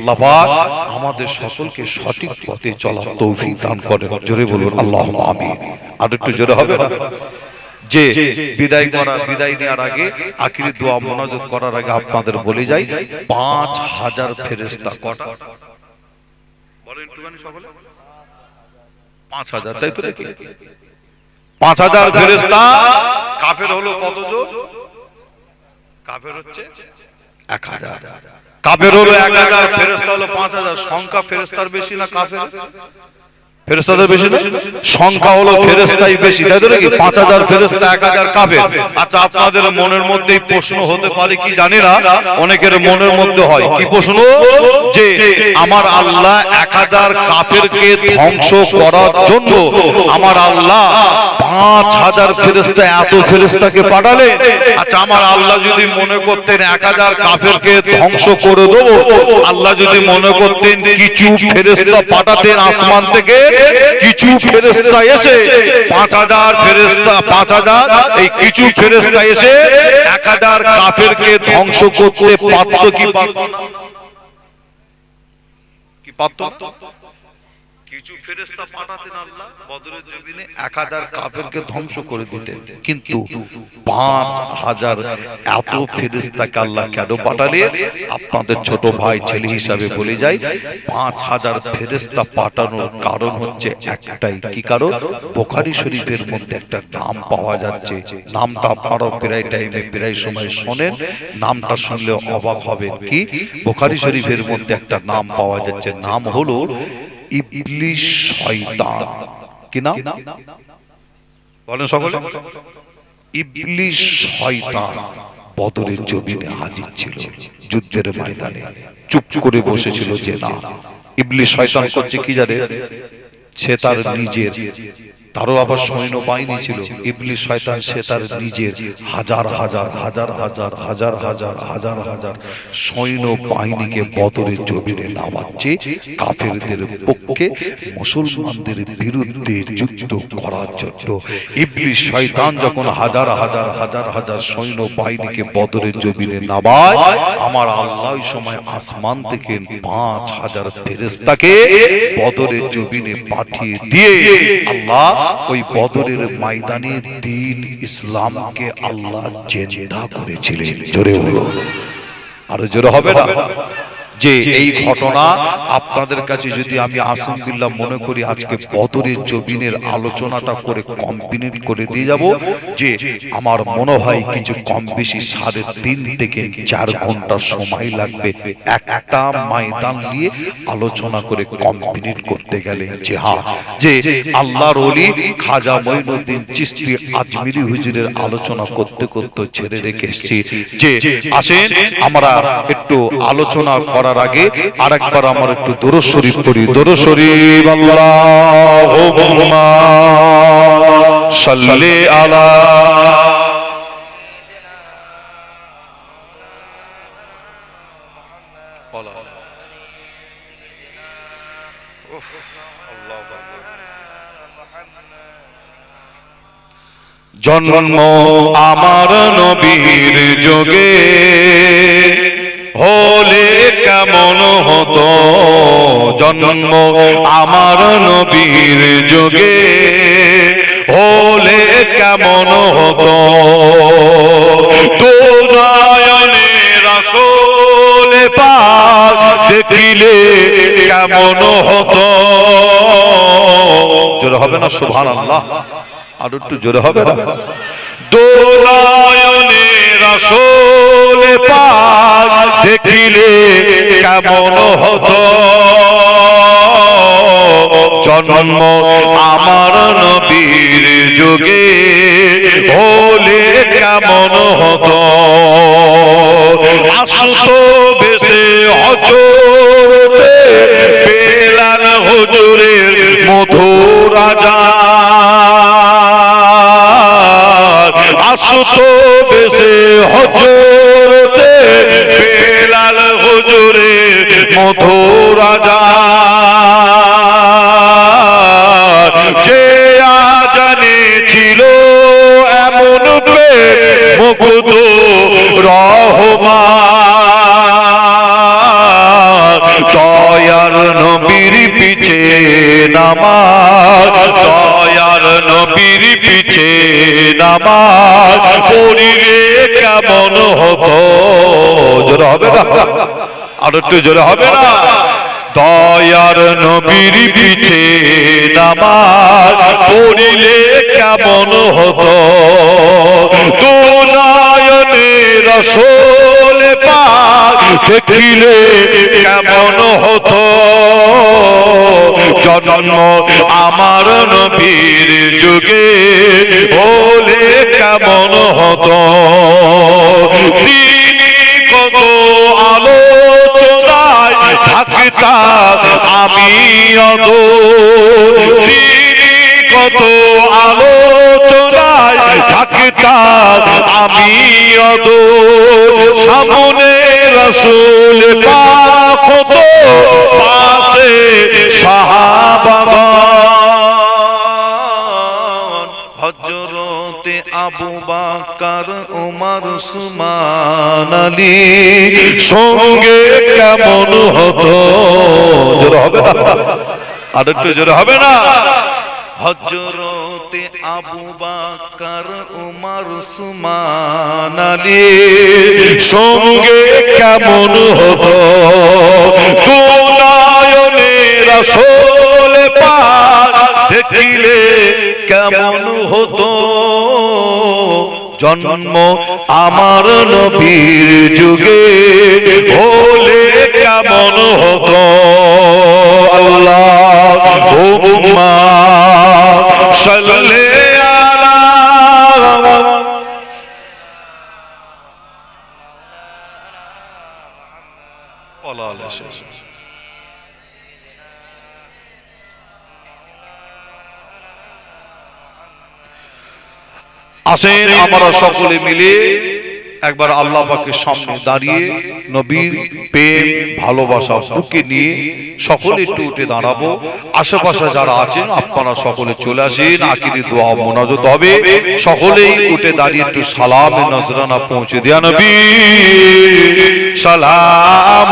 আল্লাহ আমাদের সকলকে সঠিক পথে তৌফিক দান করেন। জোরে বলুন আল্লাহ আর একটু জোরে হবে না? যে বিদায় করা, বিদায় নেওয়ার আগে দোয়া করার আগে আপনাদের বলে যাই, পাঁচ হাজার ফেরেস্তা পাঁচ হাজার, তাই তো পাঁচ হাজার ফেরেস্তা কাফের হলো কতজন? কাফের হচ্ছে এক হাজার। কাফের হলো এক হাজার ফেরেস্তা হলো পাঁচ হাজার সংখ্যা ফেরেস্তার বেশি না কাফের? ফেরেস্তাদের বেশি না সংখ্যা হলো ফেরেস্তাই বেশি। তাই তো নাকি? পাঁচ হাজার ফেরেস্তা এক হাজার কাফের। আচ্ছা আপনাদের মনের মধ্যে প্রশ্ন হতে পারে কি জানি না? অনেকের মনের মধ্যে হয়। কি প্রশ্ন? যে আমার আল্লাহ এক হাজার কাফেরকে ধ্বংস করার জন্য আমার আল্লাহ পাঁচ হাজার ফেরেস্তা এত ফেরেস্তাকে পাঠালেন। আচ্ছা আমার আল্লাহ যদি মনে করতেন এক হাজার কাফেরকে ধ্বংস করে দেবো আল্লাহ যদি মনে করতেন কিছু ফেরেস্তা পাঠাতেন আসমান থেকে কিছু ফেরেস্তা এসে পাঁচ হাজার ফেরেস্তা পাঁচ হাজার এই কিছু ফেরেস্তা এসে এক হাজার কাফেরকে ধ্বংস করতে পারত কি পারত না? কি পারত? কিছু পাঠাতেন আল্লাহ, বদরের জমিনে এক হাজার কাফেরকে ধ্বংস করে দিতেন। কিন্তু পাঁচ হাজার এত ফেরেশতাকে আল্লাহ কেন পাঠালেন? আপনাদের ছোট ভাই, ছেলে হিসাবে বলে যাই, পাঁচ হাজার পাঠানোর কারণ হচ্ছে একটাই। কি কারণ? বোখারি শরীফের মধ্যে একটা নাম পাওয়া যাচ্ছে। নামটা আপনারাও প্রায় টাইমে প্রায় সময় শোনেন। নামটা শুনলে অবাক হবে কি? বোখারি শরীফের মধ্যে একটা নাম পাওয়া যাচ্ছে। নাম হলো ইবলিশ শয়তান। কি নাম? বলেন সকলে। বদরের জমিনে হাজির ছিল, যুদ্ধের ময়দানে। চুপ করে বসেছিল যে না। ইবলিশ শয়তান করছে কি জানে? সে তার নিজের তারও আবার সৈন্য বাহিনী ছিল। ইবলি শয়তান সে তার নিজের হাজার হাজার হাজার হাজার হাজার হাজার হাজার হাজার সৈন্য বাহিনীকে বদরের জমিনে নামাচ্ছে। কাফেরদের পক্ষে মুসলমানদের বিরুদ্ধে যুদ্ধ করার জন্য ইবলি শয়তান যখন হাজার হাজার হাজার হাজার সৈন্য বাহিনীকে বদরের জমিনে নামায়, আমার আল্লাহ ওই সময় আসমান থেকে পাঁচ হাজার ফেরেস্তাকে বদরের জমিনে পাঠিয়ে দিয়ে আল্লাহ ওই বদরের ময়দানে দিন ইসলামকে আল্লাহ জেন্দা করেছিলেন। জোরে বলো আরও জোরে হবে না? যে এই ঘটনা আপনাদের কাছে যদি আমি আসামবিল্লাহ মনে করি আজকে বদরের জবিনের আলোচনাটা করে কমপ্লিট করে দিয়ে যাব যে আমার মনে হয় কিছু কম বেশি সাড়ে তিন থেকে চার ঘণ্টা সময় লাগবে একটা ময়দান নিয়ে আলোচনা করে কমপ্লিট করতে গেলে। যে হ্যাঁ যে আল্লাহর অলি খাজা মঈনুদ্দিন চিস্তি আজমিরি হুজুরের আলোচনা করতে করতে ছেড়ে রেখে এসেছি। যে আসেন আমরা একটু আলোচনা করার আগে আরেকবার আমার একটু দরুদ শরীফ পড়ি। দরুদ শরীফ আল্লাহুম্মা সাল্লি আলা জন্ম আমার নবীর যোগে। হলে কেমন হতো। জন্ম আমার নবীর যোগে। হলে কেমন হতো? তো পাক দেখিলে কেমন হতো? জোরে হবে না সুবহান আল্লাহ আর একটু জোরে হবে না? দোলায়নে রসোল পাক দেখিলে কেমন হতো? জন্ম আমার নবীর যুগে হলে কেমন হতো? আসতো বেশে হজরতে বেলাল হুজুরের মধুর রাজা মধুর রাজা যে আজানে ছিল এমন মুকুত রহমান। দয়ার নবীর পিছে নামাজ, দয়ার নবীর পিছে নামাজ। পড়িলে কেমন হতো? জোরে হবে না? আর একটু জোরে হবে না? দয়ার নবীর পিছে নামাজ পড়িলে কেমন হতো? দুনায়নে রসোল পাক দেখিলে কেমন হতো? জন্ম আমার নবীর যুগে হলে কেমন হতো? থাকতাম আমি অত তিনি কত আলোচনায় থাকতাম আমি অত সামনে রসুল হতো পাশে সাহাবাগান আবু বাকার, উমার, উসমান আলী, সঙ্গে কেমন হতো? জোরে হবে না? আর একটু জোরে হবে না? হজরতে আবু বাকার, উমার, উসমান আলী, সঙ্গে কেমন হতো? দুনায়নে রসোল পাক দেখিলে কেমন হতো? জন্ম আমার নবীর যুগে। হলে কেমন হতো? আল্লাহ সাল্লি আসেন আমরা সকলে মিলে একবার আল্লাহ পাকের সামনে দাঁড়িয়ে নবীর প্রেম ভালোবাসা বুকে নিয়ে সকলে একটু উঠে দাঁড়াবো। আশেপাশে যারা আছেন আপনারা সকলে চলে আসেন আকিরি দোয়া মোনাজত হবে। সকলেই উঠে দাঁড়িয়ে একটু সালাম নজরানা পৌঁছে দেয়া নবী। সালাম।